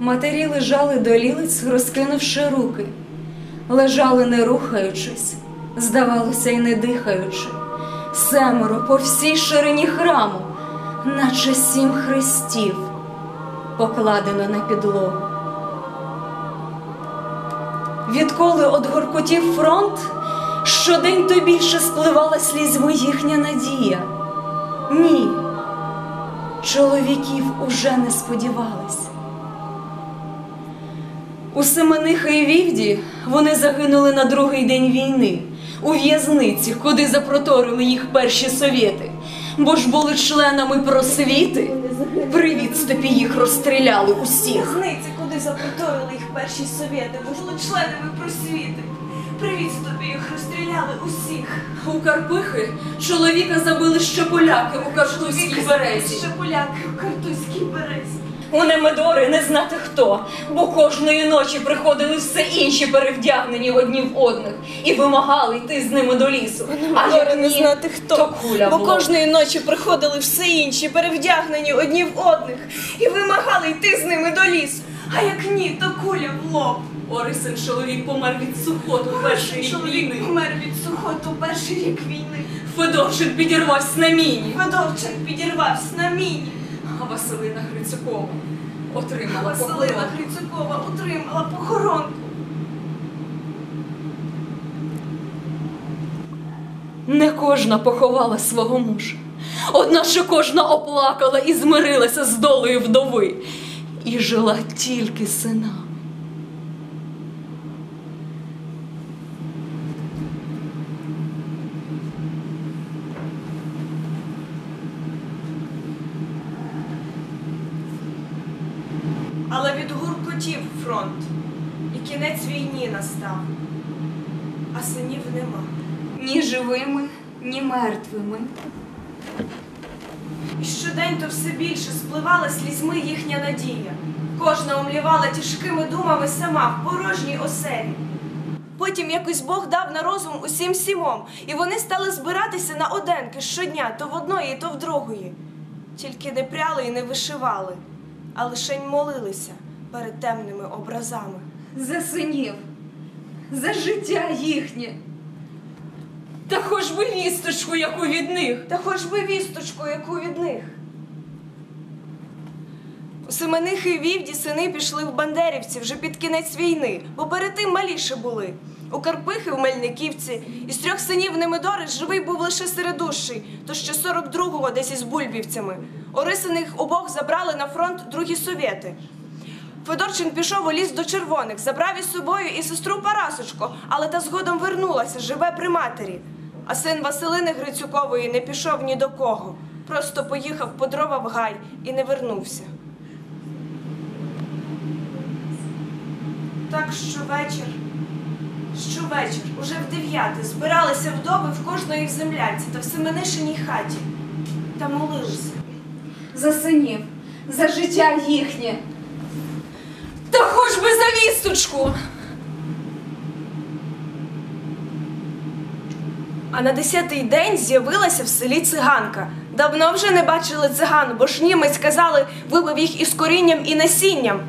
Матері лежали до лілиць, розкинувши руки, лежали не рухаючись, здавалося, й не дихаючи, семеро по всій ширині храму, наче сім хрестів, покладено на підлогу. Відколи от горкотів фронт, щодень то більше спливала слізьми їхня надія. Ні, чоловіків уже не сподівались. У Семениха і Вівді вони загинули на другий день війни у в'язниці, куди запроторили їх перші совєти, бо ж були членами просвіти. При відступі їх розстріляли усіх. В'язниці, куди запроторили їх перші совєти, бо були членами просвіти. При відступі їх розстріляли усіх. У Карпихи чоловіка забили ще поляки у Картузькій березі. Ще поляки у Картузькій березі. У Немедори не знати хто, бо кожної ночі приходили все інші перевдягнені одні в одних і вимагали йти з ними до лісу. А як не знати хто, то куля бо кожної ночі приходили все інші, перевдягнені одні в одних, і вимагали йти з ними до лісу. А як ні, то куля в лоб. Орисин чоловік помер від сухоту перший рік Чоловік війни. помер від сухоту перший рік війни. Федорчин підірвався на міні, Федорчин підірвався на міні. а Василина Грицюкова отримала Василина. Грицюкова отримала похоронку. Не кожна поховала свого мужа. Одначе кожна оплакала і змирилася з долею вдови і жила тільки синами. Фронт, і кінець війні настав, а синів нема. Ні живими, ні мертвими. І щодень то все більше спливала слізьми їхня надія. Кожна омлівала тяжкими думами сама в порожній оселі. Потім якось Бог дав на розум усім сімом, і вони стали збиратися на оденки щодня, то в одної, то в другої. Тільки не пряли і не вишивали, а лишень молилися перед темними образами. За синів, за життя їхнє. Та хоч би вісточку, яку від них. Та хоч би вісточку, яку від них. У Семенихи і Вівді сини пішли в Бандерівці вже під кінець війни, бо перед тим маліше були. У Карпихи в Мельниківці із трьох синів Немидори живий був лише середущий, то ще 42-го десь із бульбівцями. Орисиних обох забрали на фронт другі совєти. Федорчин пішов у ліс до червоних, забрав із собою і сестру Парасочку, але та згодом вернулася, живе при матері. А син Василини Грицюкової не пішов ні до кого, просто поїхав по дрова в гай і не вернувся. Так щовечір, щовечір, уже в дев'яте, збиралися вдови в кожної в землянці та в Семенишиній хаті та молилися. За синів, за життя їхнє. Та хоч би за вісточку. А на десятий день з'явилася в селі циганка. Давно вже не бачили циган, бо ж німець казали, вибив їх із корінням і насінням.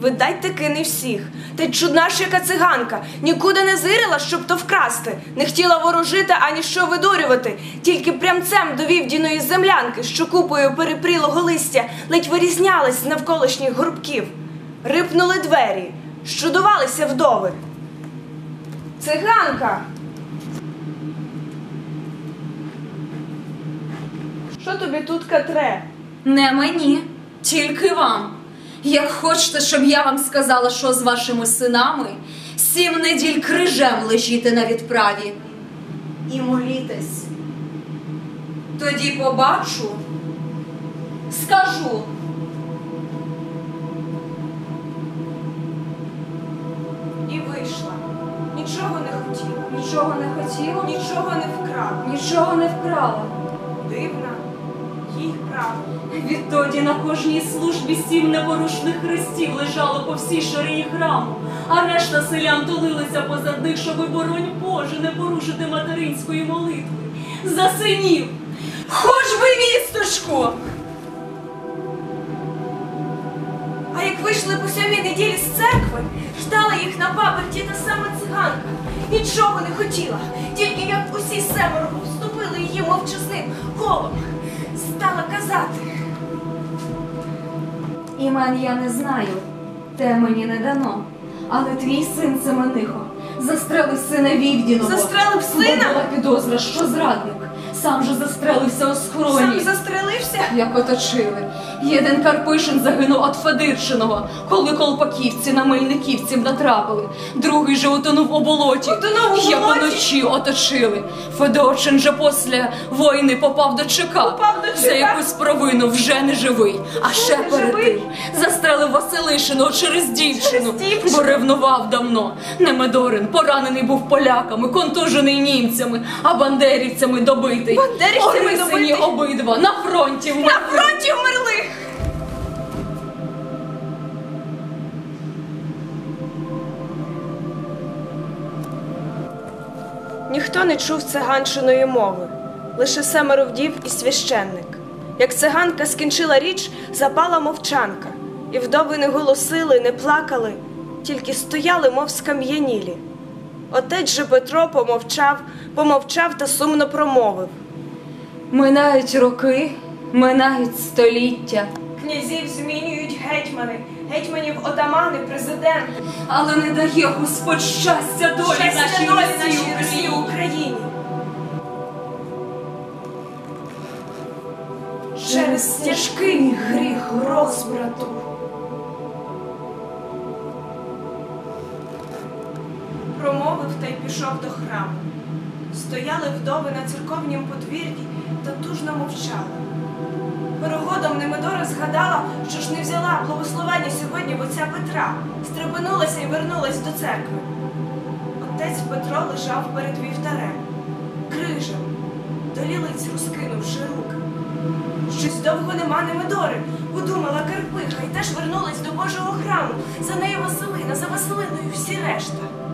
Видать таки не всіх. Та чудна ж яка циганка, нікуди не зирила, щоб то вкрасти, не хотіла ворожити ані що видурювати, тільки прямцем до вівдіної землянки, що купою перепрілого листя ледь вирізнялась з навколишніх горбків. Рипнули двері, щудувалися вдови. Циганка! Що тобі тут катре? Не мені, тільки вам. Як хочете, щоб я вам сказала, що з вашими синами, сім неділь крижем лежіте на відправі і молітесь. Тоді побачу, скажу. Нічого не хотіла, нічого не вкрала. нічого не вкрала. Дивна, їй право. Відтоді на кожній службі сім непорушних хрестів лежало по всій ширині храму, а решта селян тулилися позад них, щоби, боронь Боже, не порушити материнської молитви. За синів! Хоч би вісточку! Як вийшли по сьомій неділі з церкви, ждала їх на паперті та сама циганка. Нічого не хотіла, тільки як усі семеро вступили її мовчазним колом. Стала казати. Імен я не знаю, те мені не дано. Але твій син Семенихо застрелив сина Вівдіного. Застрелив сина? Бо була підозра, що зрадник. Сам же застрелився у схороні. Сам застрелився? Як оточили. Єдин Карпишин загинув від Федирчиного, коли колпаківці на Мельниківців натрапили. Другий же утонув у болоті. Утонув у Як болоті? уночі оточили. Федорчин же після війни попав до ЧК. Попав до ЧК? За якусь провину вже не живий. А ще не перед живий? тим застрелив Василишиного через дівчину, Через дівчину? бо ревнував давно. Немедорин поранений був поляками, контужений німцями, а бандерівцями добитий. Бандерівцями Орисині добитий? обидва на фронті На фронті вмерли! Ніхто не чув циганчиної мови, лише семеро вдів і священник. Як циганка скінчила річ, запала мовчанка, і вдови не голосили, не плакали, тільки стояли, мов скам'янілі. Отець же Петро помовчав, помовчав та сумно промовив. Минають роки, минають століття, Князів змінюють гетьмани, гетьманів отамани, президенти. але не дає Господь щастя долі Щастя нашій долі всій нашій Україні. Україні. Через тяжкий гріх розбрату. Промовив та й пішов до храму. Стояли вдови на церковнім подвір'ї та тужно мовчали. Переходом Немедора згадала, що ж не взяла благословення сьогодні в отця Петра, стрепенулася і вернулась до церкви. Отець Петро лежав перед вівтарем, крижем, до лілиць розкинувши руки. Щось довго нема Немедори, подумала Карпиха, і теж вернулась до Божого храму. За нею Василина, за Василиною всі решта.